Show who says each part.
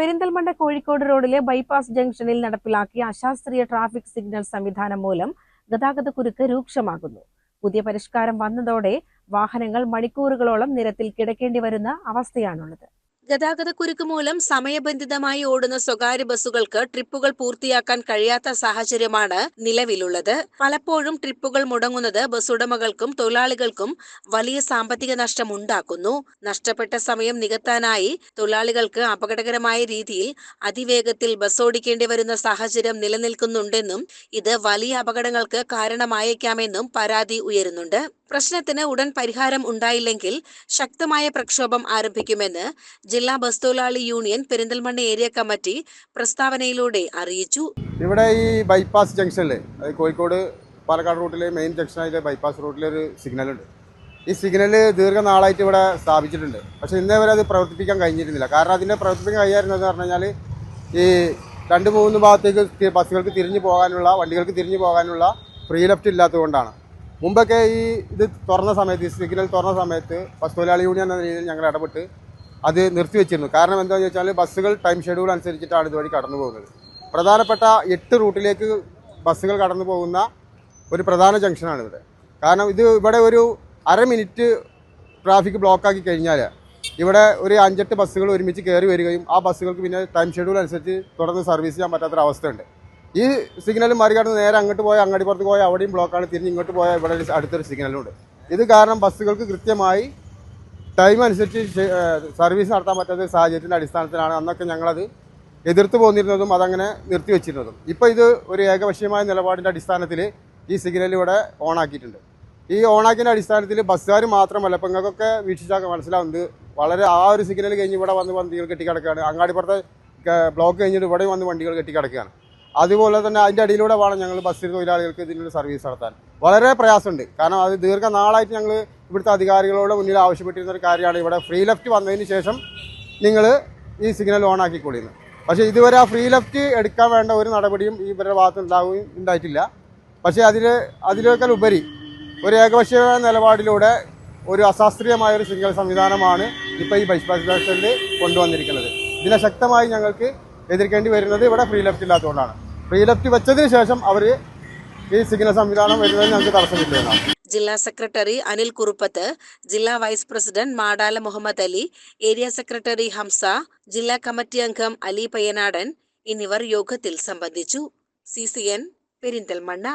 Speaker 1: പെരിന്തൽമണ്ണ കോഴിക്കോട് റോഡിലെ ബൈപ്പാസ് ജംഗ്ഷനിൽ നടപ്പിലാക്കിയ അശാസ്ത്രീയ ട്രാഫിക് സിഗ്നൽ സംവിധാനം മൂലം ഗതാഗതക്കുരുക്ക് രൂക്ഷമാകുന്നു. പുതിയ പരിഷ്കാരം വന്നതോടെ വാഹനങ്ങൾ മണിക്കൂറുകളോളം നിരത്തിൽ കിടക്കേണ്ടി വരുന്ന അവസ്ഥയാണുള്ളത്. ഗതാഗതക്കുരുക്ക് മൂലം സമയബന്ധിതമായി ഓടുന്ന സ്വകാര്യ ബസ്സുകൾക്ക് ട്രിപ്പുകൾ പൂർത്തിയാക്കാൻ കഴിയാത്ത സാഹചര്യമാണ് നിലവിലുള്ളത്. പലപ്പോഴും ട്രിപ്പുകൾ മുടങ്ങുന്നത് ബസ്സുടമകൾക്കും തൊഴിലാളികൾക്കും വലിയ സാമ്പത്തിക നഷ്ടം ഉണ്ടാക്കുന്നു നഷ്ടപ്പെട്ട സമയം നികത്താനായി തൊഴിലാളികൾക്ക് അപകടകരമായ രീതിയിൽ അതിവേഗത്തിൽ ബസ് ഓടിക്കേണ്ടി വരുന്ന സാഹചര്യം നിലനിൽക്കുന്നുണ്ടെന്നും ഇത് വലിയ അപകടങ്ങൾക്ക് കാരണമായേക്കാമെന്നും പരാതി ഉയരുന്നുണ്ട്. പ്രശ്നത്തിന് ഉടൻ പരിഹാരം ഉണ്ടായില്ലെങ്കിൽ ശക്തമായ പ്രക്ഷോഭം ആരംഭിക്കുമെന്ന് ജില്ലാ ബസ് തൊഴിലാളി യൂണിയൻ പെരിന്തൽമണ്ണ ഏരിയ കമ്മിറ്റി പ്രസ്താവനയിലൂടെ അറിയിച്ചു.
Speaker 2: ഇവിടെ ഈ ബൈപ്പാസ് ജംഗ്ഷനിലെ കോഴിക്കോട് പാലക്കാട് റൂട്ടിലെ മെയിൻ ജംഗ്ഷനായിട്ട് ബൈപ്പാസ് റൂട്ടിലെ ഒരു സിഗ്നൽ ഉണ്ട്. ഈ സിഗ്നൽ ദീർഘനാളായിട്ട് ഇവിടെ സ്ഥാപിച്ചിട്ടുണ്ട്. പക്ഷെ ഇന്നേ വരെ അത് പ്രവർത്തിപ്പിക്കാൻ കഴിഞ്ഞിരുന്നില്ല. കാരണം അതിനെ പ്രവർത്തിപ്പിക്കാൻ കഴിയായിരുന്നത് പറഞ്ഞു കഴിഞ്ഞാൽ ഈ രണ്ട് മൂന്ന് ഭാഗത്തേക്ക് ബസ്സുകൾക്ക് തിരിഞ്ഞു പോകാനുള്ള വണ്ടികൾക്ക് തിരിഞ്ഞു പോകാനുള്ള ഫ്രീ ലെഫ്റ്റ് ഇല്ലാത്തതുകൊണ്ടാണ് മുമ്പൊക്കെ ഈ ഇത് തുറന്ന സമയത്ത് ഈ സിഗ്നൽ തുറന്ന സമയത്ത് ബസ് തൊഴിലാളി യൂണിയൻ എന്ന രീതിയിൽ ഞങ്ങൾ ഇടപെട്ട് അത് നിർത്തിവെച്ചിരുന്നു കാരണം എന്താണെന്ന് വെച്ചാൽ ബസ്സുകൾ ടൈം ഷെഡ്യൂൾ അനുസരിച്ചിട്ടാണ് ഇതുവഴി കടന്നു പോകുന്നത്. പ്രധാനപ്പെട്ട എട്ട് റൂട്ടിലേക്ക് ബസ്സുകൾ കടന്നു പോകുന്ന ഒരു പ്രധാന ജംഗ്ഷനാണ് ഇവിടെ. കാരണം ഇത് ഇവിടെ ഒരു അര മിനിറ്റ് ട്രാഫിക് ബ്ലോക്കാക്കി കഴിഞ്ഞാൽ ഇവിടെ ഒരു അഞ്ചെട്ട് ബസ്സുകൾ ഒരുമിച്ച് കയറി വരികയും ആ ബസ്സുകൾക്ക് പിന്നെ ടൈം ഷെഡ്യൂൾ അനുസരിച്ച് തുടർന്ന് സർവീസ് ചെയ്യാൻ പറ്റാത്തൊരവസ്ഥയുണ്ട്. ഈ സിഗ്നൽ മറികടന്ന് നേരെ അങ്ങോട്ട് പോയാൽ അങ്ങാടിപ്പുറത്ത് പോയാൽ അവിടെയും ബ്ലോക്കാണ് തിരിഞ്ഞ് ഇങ്ങോട്ട് പോയാൽ ഇവിടെ അടുത്തൊരു സിഗ്നലുണ്ട് ഇത് കാരണം ബസ്സുകൾക്ക് കൃത്യമായി ടൈം അനുസരിച്ച് സർവീസ് നടത്താൻ പറ്റാത്ത സാഹചര്യത്തിന്റെ അടിസ്ഥാനത്തിലാണ് അന്നൊക്കെ ഞങ്ങളത് എതിർത്ത് പോന്നിരുന്നതും അതങ്ങനെ നിർത്തിവെച്ചിരുന്നതും ഇപ്പോൾ ഇത് ഒരു ഏകപക്ഷീയമായ നിലപാടിന്റെ അടിസ്ഥാനത്തിൽ ഈ സിഗ്നൽ ഇവിടെ ഓണാക്കിയിട്ടുണ്ട് ഈ ഓണാക്കിന്റെ അടിസ്ഥാനത്തിൽ ബസ്സുകാർ മാത്രമല്ല ഇപ്പം നിങ്ങൾക്കൊക്കെ വീക്ഷിച്ചാൽ മനസ്സിലാവുന്നത് വളരെ ആ ഒരു സിഗ്നൽ കഴിഞ്ഞ് ഇവിടെ വന്ന് വണ്ടികൾ കെട്ടിക്കിടക്കുകയാണ്. അങ്ങാടിപ്പുറത്തെ ബ്ലോക്ക് കഴിഞ്ഞിട്ട് ഇവിടെ വന്ന് വണ്ടികൾ കെട്ടിക്കിടക്കുകയാണ്. അതുപോലെ തന്നെ അതിന്റെ അടിയിലൂടെ വേണം ഞങ്ങൾ ബസ് തൊഴിലാളികൾക്ക് ഇതിനൊരു സർവീസ് നടത്താൻ. വളരെ പ്രയാസമുണ്ട്. കാരണം അത് ദീർഘനാളായിട്ട് ഞങ്ങൾ ഇവിടുത്തെ അധികാരികളോട് മുന്നിൽ ആവശ്യപ്പെട്ടിരുന്ന ഒരു കാര്യമാണ്. ഇവിടെ ഫ്രീ ലെഫ്റ്റ് വന്നതിന് ശേഷം നിങ്ങൾ ഈ സിഗ്നൽ ഓൺ ആക്കിക്കൊള്ളിന്ന് പക്ഷേ ഇതുവരെ ആ ഫ്രീ ലെഫ്റ്റ് എടുക്കാൻ വേണ്ട ഒരു നടപടിയും ഈ ഇവരുടെ ഭാഗത്ത് ഉണ്ടാവുകയും ഉണ്ടായിട്ടില്ല. പക്ഷേ അതിൽ അതിലേക്കാൾ ഉപരി ഒരു ഏകപക്ഷീയ നിലപാടിലൂടെ ഒരു അശാസ്ത്രീയമായ ഒരു സിഗ്നൽ സംവിധാനമാണ് ഇപ്പോൾ ഈ ബൈസ് ജംഗ്ഷനിൽ കൊണ്ടുവന്നിരിക്കുന്നത്. ഇതിനെ ശക്തമായി ഞങ്ങൾക്ക് എതിർക്കേണ്ടി വരുന്നത് ഇവിടെ ഫ്രീ ലെഫ്റ്റ് ഇല്ലാത്തതുകൊണ്ടാണ്. ഫ്രീ ലെഫ്റ്റ് വെച്ചതിന് ശേഷം അവർ ഈ സിഗ്നൽ സംവിധാനം വരുന്നതിന് ഞങ്ങൾക്ക് തടസ്സമില്ല
Speaker 1: ജില്ലാ സെക്രട്ടറി അനിൽ കുറുപ്പത്ത് ജില്ലാ vice president Madala Mohammed Ali area secretary Hamsa ജില്ലാ കമ്മിറ്റി അംഗം അലി പയ്യനാടൻ എന്നിവർ യോഗത്തിൽ സംബന്ധിച്ചു. C C N Perinthalmanna.